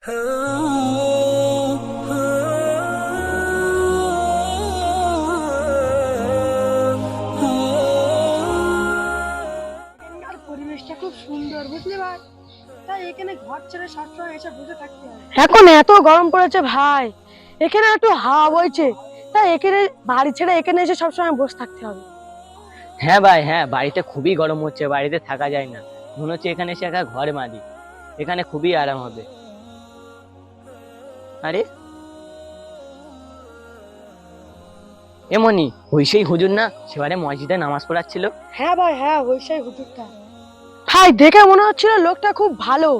এখানকার পরিবেশটা খুব সুন্দর বুঝলি ভাই? তাই এখানে ঘর ছেড়ে সবসময় এসে বসে থাকতে হয়। এখন এত গরম পড়েছে ভাই। এখানে একটু হাওয়া বইছে। তাই এখানে বাড়ি ছেড়ে এখানে এসে সবসময় বসে থাকতে হবে। হ্যাঁ ভাই হ্যাঁ বাড়িতে খুবই গরম হচ্ছে বাড়িতে থাকা যায় না। মনে হচ্ছে এখানে এসে একা ঘর মারি এখানে খুবই আরাম হবে। আরে? এমনই ওই হুজুর না? সেবারে মসজিদে নামাজ পড়াচ্ছিল। হ্যাঁ ভাই হ্যাঁ হুজুরটা। ভাই দেখে মনে হচ্ছিল লোকটা খুব ভালো।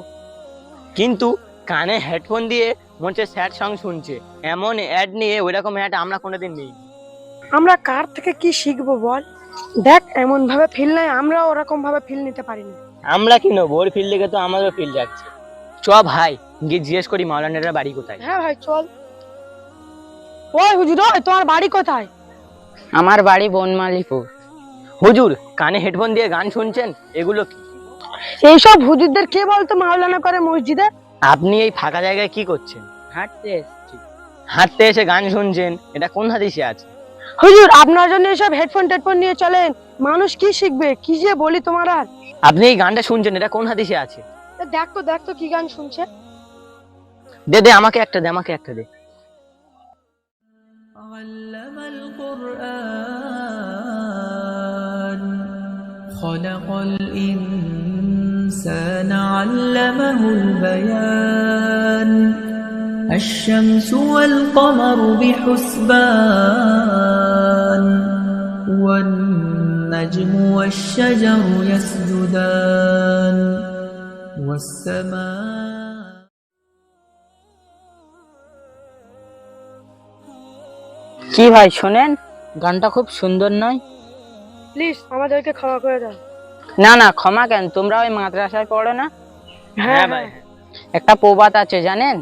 কিন্তু কানে হেডফোন দিয়ে মনে হচ্ছে স্যাড সং শুনছে। এমন অ্যাড নিয়ে ওইরকম অ্যাড আমরা কোনোদিন নেই। আমরা কার থেকে কি শিখব বল? দেখ এমন ভাবে ফিল নাই আমরা ওরকম ভাবে ফিল নিতে পারি না আমরা কি নেব? ওর ফিল দেখে তো আমারও ফিল যাচ্ছে। চ ভাই গিয়ে জিজ্ঞেস করি মাওলানার বাড়ি কোথায়? হ্যাঁ ভাই চল। ওই হুজুর ওই তোমার বাড়ি কোথায়? আমার বাড়ি বনমালীপুর। হুজুর কানে হেডফোন দিয়ে গান শুনছেন? এগুলো কি? এইসব হুজুরদের কে বলতো মাওলানা করে মসজিদে? আপনি এই ফাঁকা জায়গায় কি করছেন? হাঁটতে এসেছি। হাঁটতে এসে গান শুনছেন? এটা কোন হাদিসে আছে? হুজুর আপনার জন্য এসব হেডফোন টেডফোন নিয়ে চলেন। মানুষ কি শিখবে? কি যে বলি তোমার আর? আপনি এই গানটা শুনছেন এটা কোন হাদিসে আছে? দেখ তো দেখ তো কি গান শুনছে দে দে আমাকে একটা দে আমাকে একটা দে علم القرآن خلق الإنسان علمه البيان الشمس والقمر بحسبان والنجم والشجر يسجدان والسماء কি ভাই শোনেন গানটা খুব সুন্দর নয় প্লিজ আমাদেরকে ক্ষমা করে দাও না না ক্ষমা কেন তোমরা ওই মাদ্রাসায় পড়ো না হ্যাঁ ভাই একটা প্রবাদ আছে জানেন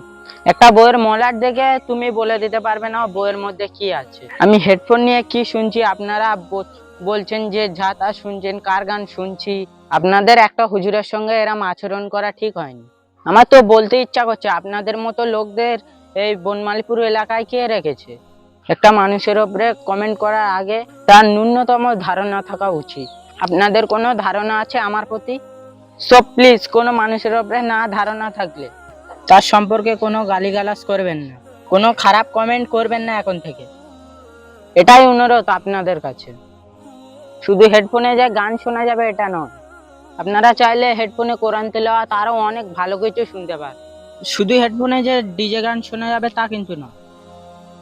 একটা বইয়ের মলাট দেখে তুমি বলে দিতে পারবে না বইয়ের মধ্যে কি আছে আমি হেডফোন নিয়ে কি শুনছি আপনারা ব- বলছেন যে যা তা শুনছেন কার গান শুনছি আপনাদের একটা হুজুরের সঙ্গে এরম আচরণ করা ঠিক হয়নি। আমার তো বলতে ইচ্ছা করছে, আপনাদের মতো লোকদের এই বনমালীপুর এলাকায় কে রেখেছে? একটা মানুষের ওপরে কমেন্ট করার আগে তার ন্যূনতম ধারণা থাকা উচিত। আপনাদের কোনো ধারণা আছে আমার প্রতি? সো প্লিজ কোনো মানুষের উপরে না ধারণা থাকলে তার সম্পর্কে কোনো গালিগালাজ করবেন না। কোনো খারাপ কমেন্ট করবেন না এখন থেকে। এটাই অনুরোধ আপনাদের কাছে। শুধু হেডফোনে যে গান শোনা যাবে, এটা নয়। আপনারা চাইলে হেডফোনে কোরআন তেলাওয়াত আরও অনেক ভালো কিছু শুনতে পারেন। শুধু হেডফোনে যে ডিজে গান শোনা যাবে তা কিন্তু নয়।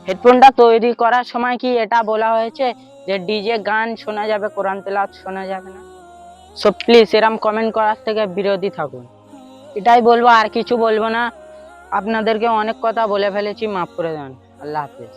হেডফোনটা তৈরি করার সময় কি এটা বলা হয়েছে যে ডিজে গান শোনা যাবে, কোরআন তেলাওয়াত শোনা যাবে না? সো প্লিজ এরম কমেন্ট করার থেকে বিরোধী থাকুন। এটাই বলব, আর কিছু বলব না। আপনাদেরকে অনেক কথা বলে ফেলেছি, মাফ করে দেন। আল্লাহ হাফেজ।